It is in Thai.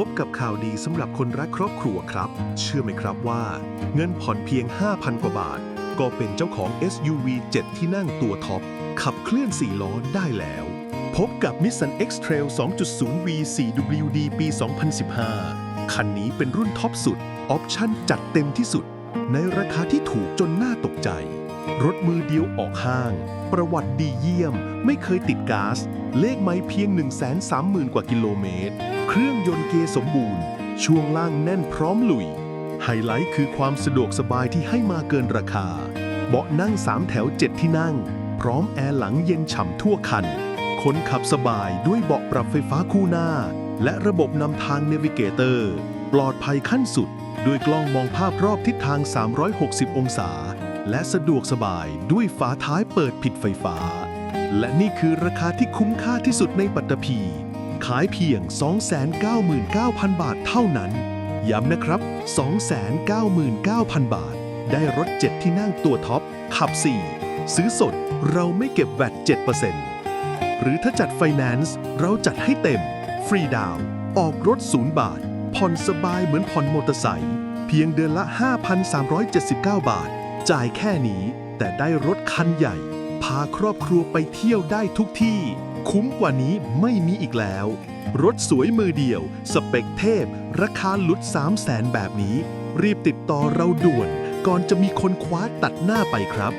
พบกับข่าวดีสำหรับคนรักครอบครัวครับ เชื่อไหมครับว่า เงินผ่อนเพียง 5,000 กว่าบาท ก็เป็นเจ้าของ SUV 7 ที่นั่งตัวท็อป ขับเคลื่อน 4 ล้อได้แล้ว พบกับ Nissan X-Trail 2.0 V 4 WD ปี 2015 คันนี้เป็นรุ่นท็อปสุด ออปชั่นจัดเต็มที่สุด ในราคาที่ถูกจนน่าตกใจ รถมือเดียวออกห้าง ประวัติดีเยี่ยม ไม่เคยติดก๊าซเลขไม้เพียง 130,000 กว่ากิโลเมตร เครื่องยนต์เกสมบูรณ์ ช่วงล่างแน่นพร้อมลุย ไฮไลท์คือความสะดวกสบายที่ให้มาเกินราคา เบาะนั่ง 3 แถว 7 ที่นั่ง พร้อมแอร์หลังเย็นฉ่ำทั่วคัน คนขับสบายด้วยเบาะปรับไฟฟ้าคู่หน้า และระบบนำทางเนวิเกเตอร์ ปลอดภัยขั้นสุด ด้วยกล้องมองภาพรอบทิศทาง 360 องศา และสะดวกสบายด้วยฝาท้ายเปิดผิดไฟฟ้า และนี่คือราคาที่คุ้มค่าที่สุดในปัตตภีขายเพียง 299,000 บาทเท่านั้น ย้ำนะครับ 299,000 บาท ได้รถ 7 ที่นั่งตัวท็อป ขับ 4 ซื้อสดเราไม่เก็บแวด7%หรือถ้าจัดไฟแนนซ์เราจัดให้เต็ม ฟรีดาวน์ออกรถ 0 บาท ผ่อนสบายเหมือนผ่อนมอเตอร์ไซค์เพียงเดือนละ 5,379 บาท จ่ายแค่นี้แต่ได้รถคันใหญ่ พาครอบครัวไปเที่ยวได้ทุกที่ คุ้มกว่านี้ไม่มีอีกแล้ว รถสวยมือเดียว สเปคเทพ ราคาหลุด 3 0 0แสนแบบนี้ รีบติดต่อเราด่วน ก่อนจะมีคนคว้าตัดหน้าไปครับ